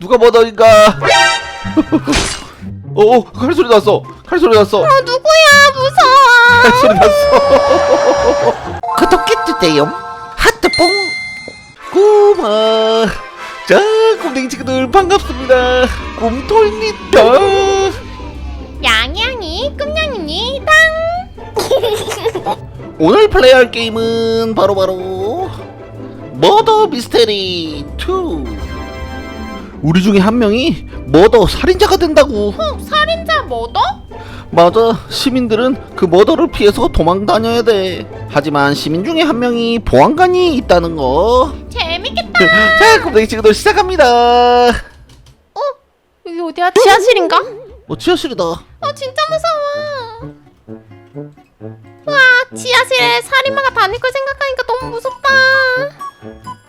누가 뭐더인가? 어, 어, 칼소리 났어. 칼 소리 났어. 어, 누구야? 무서워. 칼소리 났어. 구독해주세요. 하트뽕. 꼬마. 자, 곰댕이 친구들 반갑습니다. 곰토입니다. 양양이 꿈냥입니다. 오늘 플레이할 게임은 바로바로 머더 미스테리 2. 우리 중에 한 명이 머더 살인자가 된다고. 어, 살인자 뭐더? 맞아. 시민들은 그 머더를 피해서 도망 다녀야 돼. 하지만 시민 중에 한 명이 보안관이 있다는 거. 재밌겠다. 자, 곰댕이 친구들 시작합니다. 어? 여기 어디야? 지하실인가? 어, 지하실이다. 어, 진짜 무서워. 와, 지하실에 살인마가 다닐 걸 생각하니까 너무 무섭다.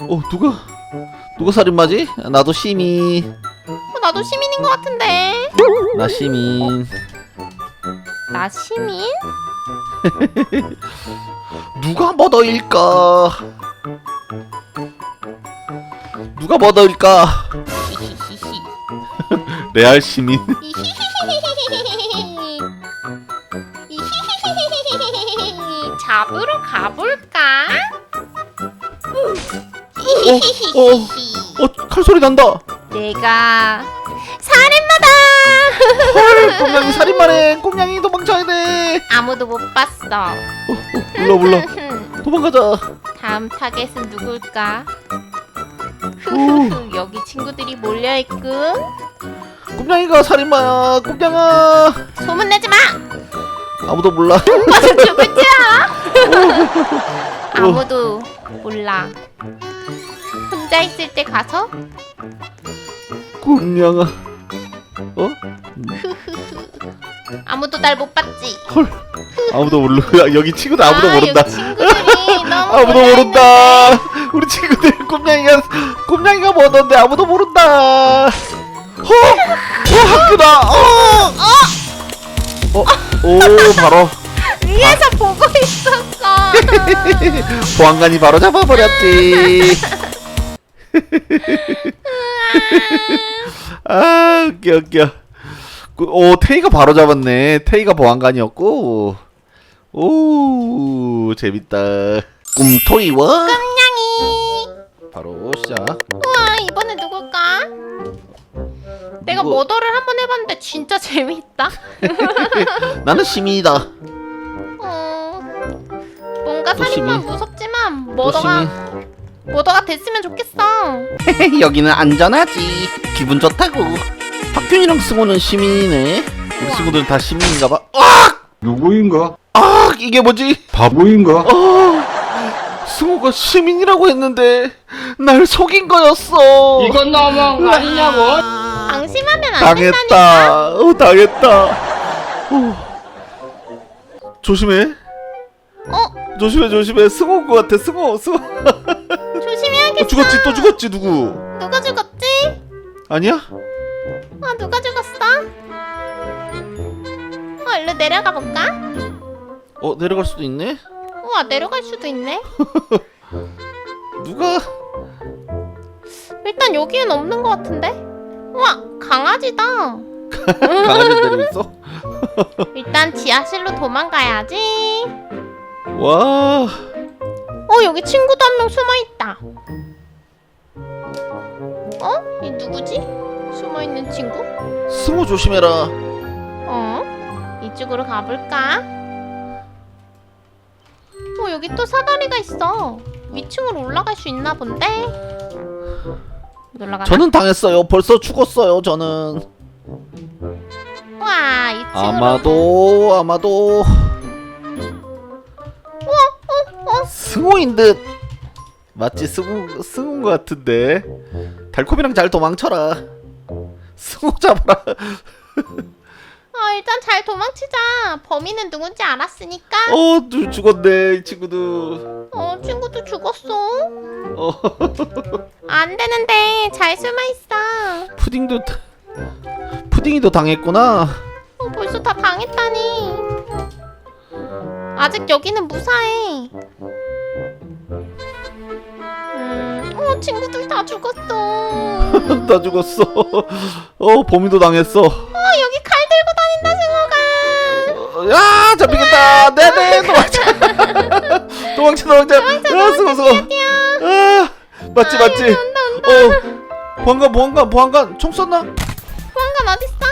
어, 누가 누가 살인마지? 나도 시민. 어, 나도 시민인 것 같은데. 나 시민. 나 시민? 누가 머더일까? 누가 머더일까? 히히히히. 레알 시민. 잡으러 가볼까? 어, 어, 어, 칼소리 난다. 내가 살인마다. 헐, 꼼냥이 살인마네. 꼼냥이 도망쳐야 돼. 아무도 못 봤어. 어, 어, 몰라 몰라. 도망가자. 다음 타겟은 누굴까? 오, 여기 친구들이 몰려있군. 꼼냥이가 살인마야. 꼼냥아. 소문 내지 마. 아무도 몰라. 맞아 알아. 아무도 몰라. 혼자 있을 때 가서 꼼냥아. 어? 아무도 날 못 봤지. 헐. 아무도 몰라. 여기 친구들 아무도 아, 모른다. 여기 친구들이 너무 아무도. 모른다. 우리 친구들 꼼냥이가 꼼냥이가 뭐던데 아무도 모른다. 어, 어 학교다. 어, 어, 오 바로 위에서 보고 있었어. 보안관이 바로 잡아버렸지. 아 웃겨 웃겨. 그, 오 테이가 바로 잡았네. 테이가 보안관이었고. 오 재밌다. 꿈토이와 냥이. 바로 시작. 우와 이번에 누굴까? 내가 누구? 머더를 한번 해봤는데 진짜 재밌다. 나는 시민이다. 어, 뭔가 또 살인마 시민. 무섭지만 또 머더가 머더가 됐으면 좋겠어. 여기는 안전하지. 기분 좋다고. 박균이랑 승호는 시민이네. 우리 친구들은 다 시민인가 봐. 아! 누구인가? 아! 이게 뭐지? 바보인가? 아! 승호가 시민이라고 했는데 날 속인 거였어. 이건 너무한 거 아니냐고? 방심하면 안 된다니까. 당했다. 어, 당했다. 어. 조심해. 어 조심해, 조심해. 승호인 것 같아. 승호, 승호. 조심해야겠어. 어, 죽었지, 또 죽었지, 누구? 누가 죽었지? 아니야? 아 누가 죽었어? 어 일로 내려가 볼까? 어, 내려갈 수도 있네? 우와 내려갈 수도 있네. 누가? 일단 여기엔 없는 것 같은데. 우와 강아지다. 강아지 내리고 있어? 일단 지하실로 도망가야지. 와. 어 여기 친구도 한 명 숨어 있다. 어? 이 누구지? 숨어 있는 친구? 승호 조심해라. 어? 이쪽으로 가볼까? 어 여기 또 사다리가 있어. 위층으로 올라갈 수 있나 본데. 못 올라가나? 저는 당했어요. 벌써 죽었어요. 저는. 와 2층으로. 아마도 아마도 어, 어. 승호인 듯. 맞지 승호인 것 같은데. 달콤이랑 잘 도망쳐라. 승호 잡아라. 아 일단 잘 도망치자. 범인은 누군지 알았으니까. 어, 누 죽었네 이 친구도. 어 친구도 죽었어. 어, 안 되는데 잘 숨어 있어. 푸딩도 다- 푸딩이도 당했구나. 어, 벌써 다 당했다니. 아직 여기는 무사해. 친구들 다 죽었어. 나 죽었어. 어 범인도 당했어. 아 여기 칼 들고 다닌다 승호가. 어, 야 잡히겠다. 네네 도망쳐. 도망쳐 도망쳐. 아 수고 수고. 아 맞지 맞지. 어 보안관 보안관 보안관 총 쐈나? 보안관 어딨어?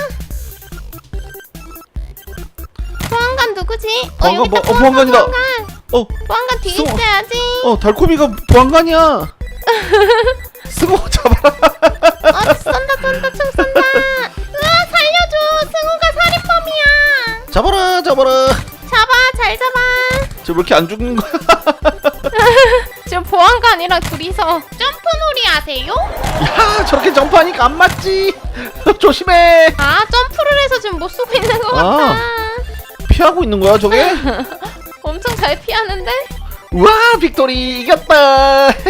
보안관 누구지? 보안관 여기 뭐- 어, 보안관이다. 보안관. 어 보안관 뒤에 승호. 있어야지. 어 달콤이가 보안관이야. 승호 잡아라. 어 쏜다 쏜다 총 쏜다. 으아 살려줘. 승우가 살인범이야. 잡아라 잡아라. 잡아 잘 잡아. 저왜 이렇게 안 죽는 거야? 지금 보안관이랑 둘이서 점프놀이 하세요? 야 저렇게 점프하니까 안 맞지. 조심해. 아 점프를 해서 지금 못 쏘고 있는 것 아. 같다. 피하고 있는 거야 저게? 엄청 잘 피하는데? 우와 빅토리 이겼다.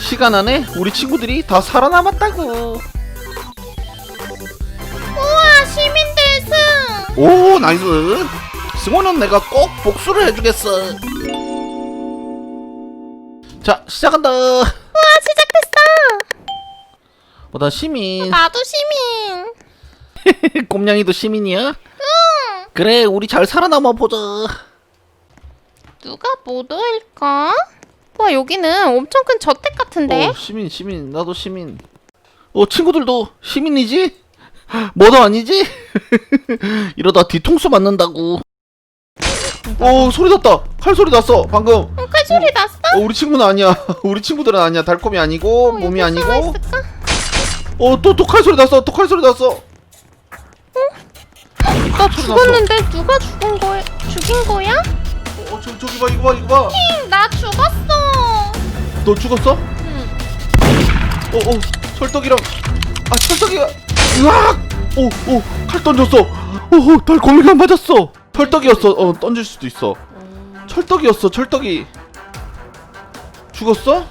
시간 안에 우리 친구들이 다 살아남았다고. 우와 시민들 승! 오 나이스. 승호는 내가 꼭 복수를 해주겠어. 자 시작한다. 우와 시작됐어! 어, 나 시민. 나도 시민! 꼼냥이도 시민이야? 응! 그래 우리 잘 살아남아 보자. 누가 모더일까? 와 여기는 엄청 큰 저택 같은데? 어, 시민 시민 나도 시민. 어 친구들도 시민이지? 뭐도 아니지? 이러다 뒤통수 맞는다고. 오 소리 났다. 칼 소리 났어 방금. 어, 칼 소리 났어? 어, 우리 친구는 아니야. 우리 친구들은 아니야. 달콤이 아니고 어, 몸이 여기 아니고. 있을까? 어 또 또 칼 소리 났어. 또 칼 소리 났어. 나 죽었는데 누가 죽은 거야? 죽인 거야? 어 저, 저기 봐 이거 봐 이거 봐. 응, 나 죽었어! 너 죽었어? 응. 어 어 철떡이랑 아 철떡이가 으악 오 오 칼 던졌어 오 달콤이가 맞았어 철떡이었어 어 던질 수도 있어 철떡이었어 철떡이 죽었어?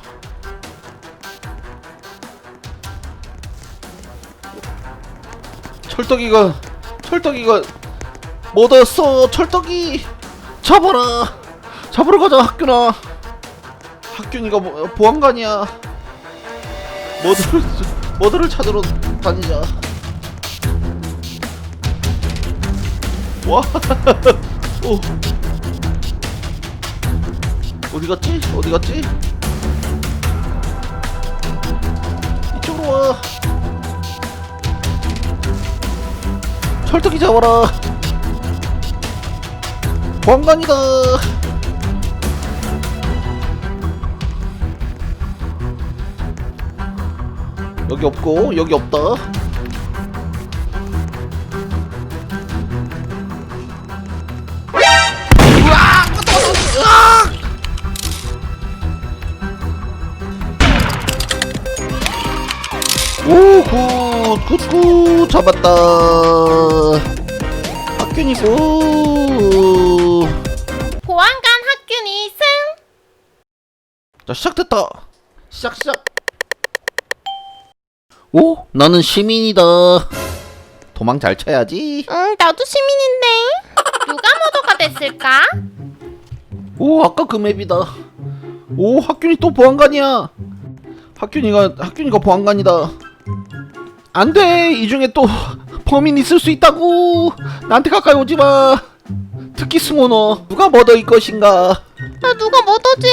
철떡이가 철떡이가 묻었어 철떡이 잡아라 잡으러 가자 학교나 학교니가 뭐, 보안관이야 머드를 머드를 찾으러 다니자. 와, 오, 어디 갔지? 어디 갔지? 이쪽으로 와. 철떡이 잡아라. 보안관이다. 여기 없고 여기 없다. 으악! 으악! 오, 굿, 굿, 굿, 잡았다. 학균이고. 보안관 학균이 승! 자, 시작됐다. 시작, 시작. 오, 나는 시민이다. 도망 잘 쳐야지. 응 나도 시민인데. 누가 모더가 됐을까? 오 아까 그 맵이다. 오 학균이 또 보안관이야. 학균이가 학균이가 보안관이다. 안 돼! 이 중에 또 범인 있을 수 있다고! 나한테 가까이 오지 마! 특히 승호 너. 누가 머더일 것인가? 나 누가 모더지?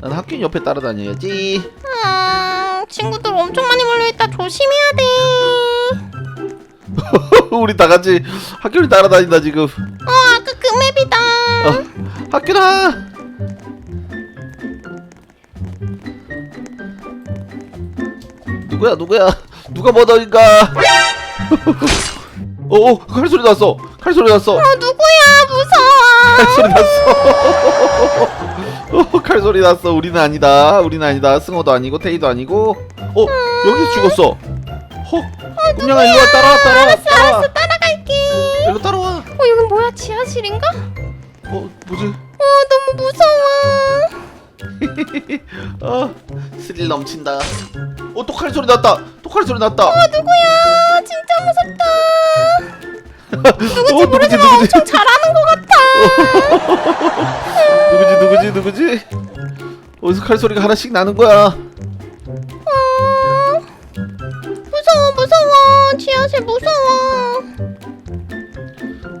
난 학균이 옆에 따라다녀야지. 음 친구들 엄청 많이 몰려있다. 조심해야 돼. 우리 다 같이 학균이 따라다닌다 지금. 어 아까 그 맵이다. 어, 학균아 누구야 누구야? 누가 머더인가? 어어 칼소리 났어. 칼 소리 났어. 어 누구야? 무서워. 칼 소리 났어 어, 칼소리 났어. 우리는 아니다. 우리는 아니다. 승호도 아니고 테이도 아니고. 어 여기 죽었어. 헉 꿈냥아 일로 와 따라와 따라와. 알았어 따라와 알았어. 따라갈게. 일로 따라와. 어 여긴 뭐야? 지하실인가? 어 뭐지? 어 너무 무서워. 어 스릴 넘친다. 어또 칼소리 났다. 또 칼소리 났다. 어 누구야? 진짜 무섭다. 누구지 누구지 누구지? 엄청 잘하는 것 같아 누구지 누구지 누구지? 어디서 칼소리가 하나씩 나는 거야? 음, 무서워 무서워 지하실 무서워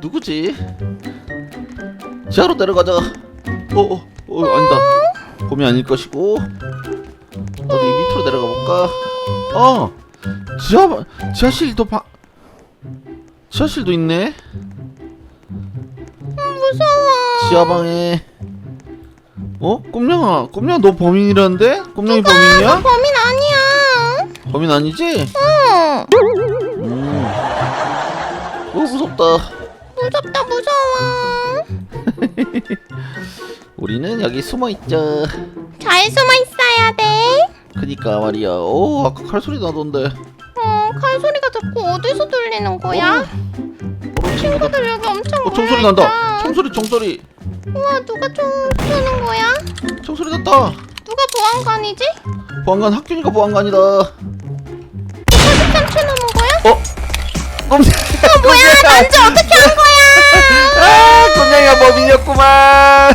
누구지? 지하로 내려가자. 어, 어, 어 아니다. 음. 곰이 아닐 것이고. 어디 밑으로 내려가 볼까? 어, 지하 지하실도 바 지하실도 있네. 음, 무서워 지하방에 어? 꿈냥아, 꿈냥아 너 범인이라는데? 꿈냥이 범인이야? 범인 아니야. 범인 아니지? 어. 음. 오 무섭다. 무섭다 무서워. 우리는 여기 숨어 있자. 잘 숨어 있어야 돼. 그니까 말이야. 오 아까 칼 소리 나던데. 어, 칼 소리가 자꾸 어디서 들리는 거야? 친구들 여기 엄청 어 모여있다. 난다. 총소리 총소리. 우와, 누가 총 쏘는 거야? 총소리 났다. 누가 보안관이지? 보안관 학균이가 보안관이다. 43초 남은 거야? 어? 꼼 뭐야, 난지 어떻게 한 거야? 아, 꼼냥이가 범인이었구만.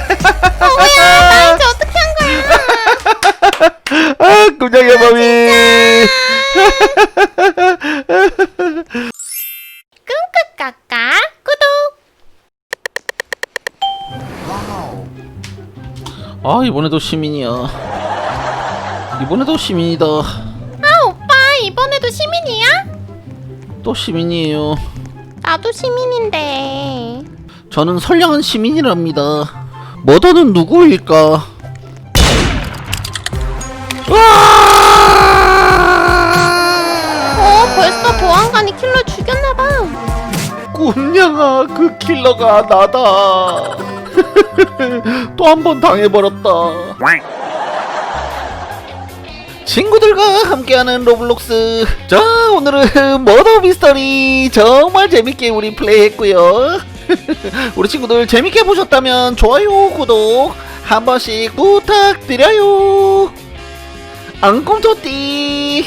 뭐야, 난지 어떻게 한 거야? 아, 꼼냥이가 범인. 아, 이번에도 시민이야. 이번에도 시민이다. 아, 오빠 이번에도 시민이야? 또 시민이에요. 나도 시민인데. 저는 선량한 시민이랍니다. 머더는 누구일까? 으아! 어, 벌써 보안관이 킬러 죽였나봐. 꿈냥아, 그 킬러가 나다. 또 한 번 당해버렸다. 친구들과 함께하는 로블록스. 자, 오늘은 머더 미스터리 정말 재밌게 우리 플레이했고요. 우리 친구들 재밌게 보셨다면 좋아요, 구독 한 번씩 부탁드려요. 앙꿈토띠.